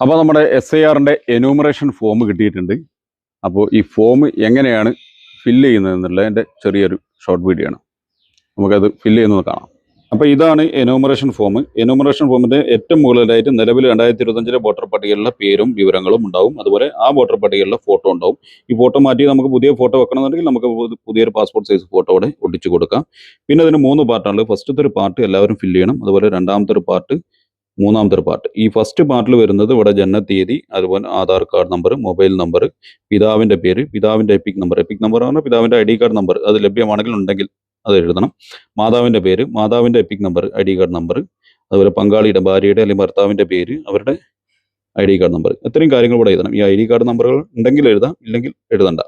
അപ്പോൾ നമ്മുടെ S I ആറിന്റെ എന്യൂമറേഷൻ ഫോം കിട്ടിയിട്ടുണ്ട്. അപ്പോൾ ഈ ഫോം എങ്ങനെയാണ് ഫില്ല് ചെയ്യുന്നത് എന്നുള്ളതിന്റെ ചെറിയൊരു ഷോർട്ട് വീഡിയോ ആണ്. നമുക്കത് ഫില്ല് ചെയ്യുന്നത് കാണാം. അപ്പോൾ ഇതാണ് എന്യൂമറേഷൻ ഫോം എന്യൂമറേഷൻ ഫോമിന്റെ ഏറ്റവും മുകളിലായിട്ട് നിലവിൽ രണ്ടായിരത്തി ഇരുപത്തഞ്ചിലെ വോട്ടർ പട്ടികയിലുള്ള പേരും വിവരങ്ങളും ഉണ്ടാവും. അതുപോലെ ആ വോട്ടർ പട്ടികയിലുള്ള ഫോട്ടോ ഉണ്ടാവും. ഈ ഫോട്ടോ മാറ്റി നമുക്ക് പുതിയ ഫോട്ടോ വെക്കണമെന്നുണ്ടെങ്കിൽ നമുക്ക് പുതിയൊരു പാസ്പോർട്ട് സൈസ് ഫോട്ടോ അവിടെ ഒട്ടിച്ചു കൊടുക്കാം. പിന്നെ അതിന് മൂന്ന് പാർട്ടാണ് ഫസ്റ്റത്തെ ഒരു പാർട്ട് എല്ലാവരും ഫില്ല് ചെയ്യണം. അതുപോലെ രണ്ടാമത്തെ ഒരു പാർട്ട് മൂന്നാമത്തെ പാർട്ട്. ഈ ഫസ്റ്റ് പാർട്ടിൽ വരുന്നത് ഇവിടെ തീയതി അതുപോലെ Aadhaar card number mobile number പിതാവിന്റെ പേര് പിതാവിന്റെ എപ്പിക് നമ്പർ എപ്പിക് നമ്പർ പറഞ്ഞാൽ പിതാവിന്റെ ഐ ഡി കാർഡ് നമ്പർ അത് ലഭ്യമാണെങ്കിൽ ഉണ്ടെങ്കിൽ അത് എഴുതണം. മാതാവിന്റെ പേര് മാതാവിന്റെ EPIC number I D card number അതുപോലെ പങ്കാളിയുടെ ഭാര്യയുടെ അല്ലെങ്കിൽ ഭർത്താവിന്റെ പേര് അവരുടെ ഐ ഡി കാർഡ് നമ്പർ ഇത്രയും കാര്യങ്ങൾ ഇവിടെ എഴുതണം. ഈ ഐ ഡി കാർഡ് നമ്പറുകൾ ഉണ്ടെങ്കിൽ എഴുതാം ഇല്ലെങ്കിൽ എഴുതണ്ട.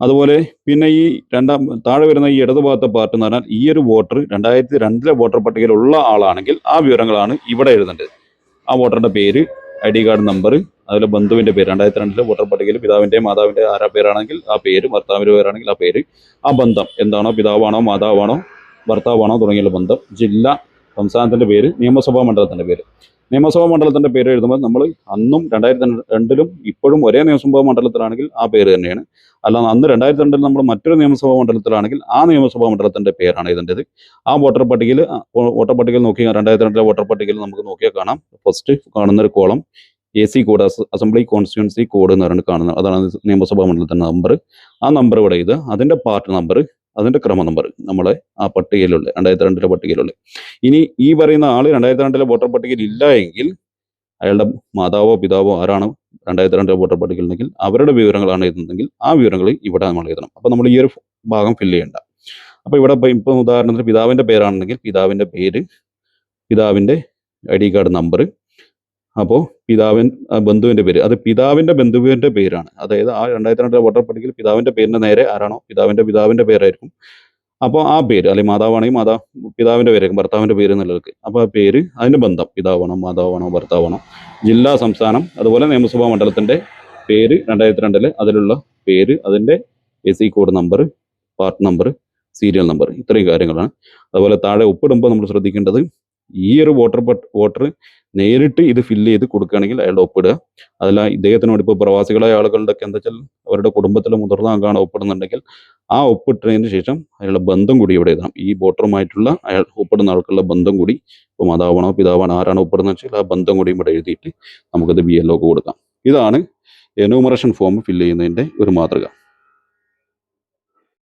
അതുപോലെ പിന്നെ ഈ രണ്ടാം താഴെ വരുന്ന ഈ ഇടതുഭാഗത്തെ പാർട്ട് എന്ന് പറഞ്ഞാൽ ഈ ഒരു വോട്ടർ രണ്ടായിരത്തി രണ്ടിലെ വോട്ടർ പട്ടികയിലുള്ള ആളാണെങ്കിൽ ആ വിവരങ്ങളാണ് ഇവിടെ എഴുതേണ്ടത്. ആ വോട്ടറുടെ പേര് ഐ ഡി കാർഡ് നമ്പർ അതുപോലെ ബന്ധുവിന്റെ പേര് രണ്ടായിരത്തി രണ്ടിലെ വോട്ടർ പട്ടികയിൽ പിതാവിന്റെ മാതാവിന്റെ ആരാ പേരാണെങ്കിൽ ആ പേര് ഭർത്താവിന്റെ പേരാണെങ്കിൽ ആ പേര് ആ ബന്ധം എന്താണോ പിതാവാണോ മാതാവാണോ ഭർത്താവാണോ തുടങ്ങിയുള്ള ബന്ധം ജില്ല സംസ്ഥാനത്തിന്റെ പേര് നിയമസഭാ മണ്ഡലത്തിന്റെ പേര്. നിയമസഭാ മണ്ഡലത്തിന്റെ പേര് എഴുതുമ്പോൾ നമ്മൾ അന്നും രണ്ടായിരത്തി രണ്ടിലും ഇപ്പോഴും ഒരേ നിയമസഭാ മണ്ഡലത്തിലാണെങ്കിൽ ആ പേര് തന്നെയാണ്. അല്ലാതെ അന്ന് രണ്ടായിരത്തി രണ്ടിൽ നമ്മൾ മറ്റൊരു നിയമസഭാ മണ്ഡലത്തിലാണെങ്കിൽ ആ നിയമസഭാ മണ്ഡലത്തിന്റെ പേരാണ് ഇതിന്റെത്. ആ വോട്ടർ പട്ടികയിൽ വോട്ടർ പട്ടികയിൽ നോക്കി രണ്ടായിരത്തി രണ്ടിലെ വോട്ടർ പട്ടികയിൽ നമുക്ക് നോക്കിയാൽ കാണാം. ഫസ്റ്റ് കാണുന്ന ഒരു column A C code assembly constituency code എന്ന് പറഞ്ഞിട്ട് കാണുന്നത് അതാണ് നിയമസഭാ മണ്ഡലത്തിന്റെ നമ്പർ ആ നമ്പർ ഇവിടെ ഇത് അതിന്റെ പാർട്ട് നമ്പർ അതിന്റെ ക്രമ നമ്പർ നമ്മളെ ആ പട്ടികയിലുള്ള രണ്ടായിരത്തി രണ്ടിലെ പട്ടികയിലുള്ള. ഇനി ഈ പറയുന്ന ആൾ രണ്ടായിരത്തി രണ്ടിലെ വോട്ടർ പട്ടികയിൽ ഇല്ല എങ്കിൽ അയാളുടെ മാതാവോ പിതാവോ ആരാണ് രണ്ടായിരത്തി രണ്ടിലെ വോട്ടർ പട്ടികയിൽ ഉണ്ടെങ്കിൽ അവരുടെ വിവരങ്ങളാണ് എഴുതുന്നതെങ്കിൽ ആ വിവരങ്ങൾ ഇവിടെ നമ്മൾ എഴുതണം. അപ്പോൾ നമ്മൾ ഈ ഒരു ഭാഗം ഫില്ല് ചെയ്യണ്ട. അപ്പോൾ ഇവിടെ ഇപ്പൊ ഉദാഹരണത്തിന് പിതാവിന്റെ പേരാണെങ്കിൽ പിതാവിന്റെ പേര് പിതാവിന്റെ ഐ ഡി കാർഡ് നമ്പർ അപ്പോൾ പിതാവിൻ ബന്ധുവിന്റെ പേര്. അത് പിതാവിന്റെ ബന്ധുവിന്റെ പേരാണ്. അതായത് ആ രണ്ടായിരത്തി രണ്ടിലെ വോട്ടർ പട്ടികയിൽ പിതാവിന്റെ പേരിന്റെ നേരെ ആരാണോ പിതാവിന്റെ പിതാവിന്റെ പേരായിരിക്കും. അപ്പോൾ ആ പേര് അല്ലെങ്കിൽ മാതാവാണെങ്കിൽ മാതാ പിതാവിന്റെ പേര് ഭർത്താവിന്റെ പേര് എന്നുള്ളത് അപ്പോൾ ആ പേര് അതിന്റെ ബന്ധം പിതാവാണോ മാതാവാണോ ഭർത്താവാണോ ജില്ലാ സംസ്ഥാനം അതുപോലെ നിയമസഭാ മണ്ഡലത്തിന്റെ പേര് രണ്ടായിരത്തി രണ്ടിൽ അതിലുള്ള പേര് അതിന്റെ A C code number part number serial number ഇത്രയും കാര്യങ്ങളാണ്. അതുപോലെ താഴെ ഒപ്പിടുമ്പോൾ നമ്മൾ ശ്രദ്ധിക്കേണ്ടത് ഈ ഒരു വോട്ടർ വോട്ടർ നേരിട്ട് ഇത് ഫില്ല് ചെയ്ത് കൊടുക്കുകയാണെങ്കിൽ അയാളുടെ ഒപ്പിടുക. അതല്ല ഇദ്ദേഹത്തിനോട് ഇപ്പോൾ പ്രവാസികളായ ആളുകളുടെ ഒക്കെ എന്താ വെച്ചാൽ അവരുടെ കുടുംബത്തിലെ മുതിർന്ന അംഗമാണ് ഒപ്പിടുന്നുണ്ടെങ്കിൽ ആ ഒപ്പിട്ടതിന് ശേഷം അയാളുടെ ബന്ധം കൂടി ഇവിടെ എഴുതണം ഈ വോട്ടറുമായിട്ടുള്ള അയാൾ ഒപ്പിടുന്ന ആൾക്കുള്ള ബന്ധം കൂടി ഇപ്പോൾ മാതാവാണോ പിതാവാണോ ആരാണോ ഒപ്പിടുന്നത് വെച്ചാൽ ആ ബന്ധം കൂടി ഇവിടെ എഴുതിയിട്ട് നമുക്കത് ബി എൽ കൊടുക്കാം. ഇതാണ് എന്യൂമറേഷൻ ഫോം ഫില്ല് ചെയ്യുന്നതിന്റെ ഒരു മാതൃക.